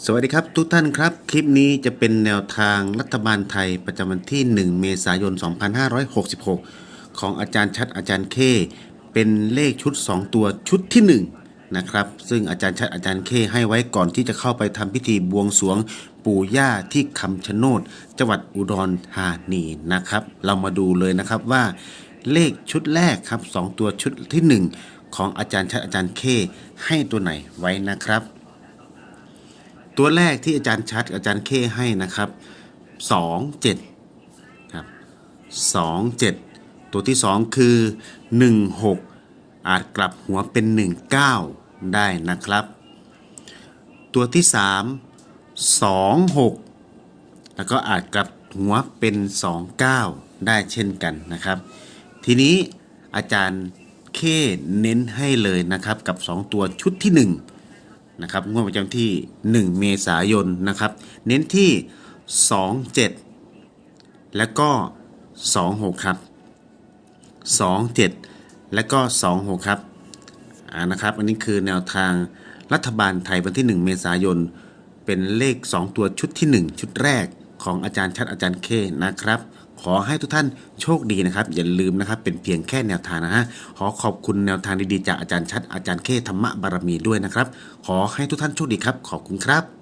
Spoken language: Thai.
สวัสดีครับทุกท่านครับ คลิปนี้จะเป็นแนวทางรัฐบาลไทยประจำวันที่ 1 เมษายน 2566 ของอาจารย์ชัดอาจารย์เคเป็นเลขชุด 2 ตัวชุดที่ 1 นะครับ ซึ่งอาจารย์ชัดอาจารย์เคให้ไว้ก่อนที่จะเข้าไปทำพิธีบวงสรวงปู่ย่าที่คำชะโนดจังหวัดอุดรธานีนะครับ เรามาดูเลยนะครับว่าเลขชุดแรกครับ 2 ตัวชุดที่ 1 ของอาจารย์ชัดอาจารย์เคให้ตัวไหนไว้นะครับ ตัวแรกที่อาจารย์ชัด อาจารย์เคให้นะครับสองเจ็ดครับสองเจ็ดตัวที่สองคือหนึ่งหกอาจกลับหัวเป็นหนึ่งเก้าได้นะครับ ตัวที่สามสองหกแล้วก็อาจกลับหัวเป็นสองเก้าได้เช่นกันนะครับ ทีนี้อาจารย์เคเน้นให้เลยนะครับกับ 2 ตัวชุดที่ 1 นะครับงวดประจำที่ 1 เมษายนนะครับ เน้นที่ 27 แล้วก็ 26 ครับ 27 แล้วก็ 26 ครับอ่านะครับอันนี้คือแนวทางรัฐบาลไทยวันที่ 1 เมษายน เป็นเลข 2 ตัวชุดที่ 1 ชุดแรกของอาจารย์ชัดอาจารย์เคนะครับ ขอให้ทุกท่านโชคดีนะครับ อย่าลืมนะครับ เป็นเพียงแค่แนวทางนะฮะขอขอบคุณแนวทางดีๆจากอาจารย์ชัดอาจารย์เคธรรมะบารมีด้วยนะครับ ขอให้ทุกท่านโชคดีครับ ขอบคุณครับ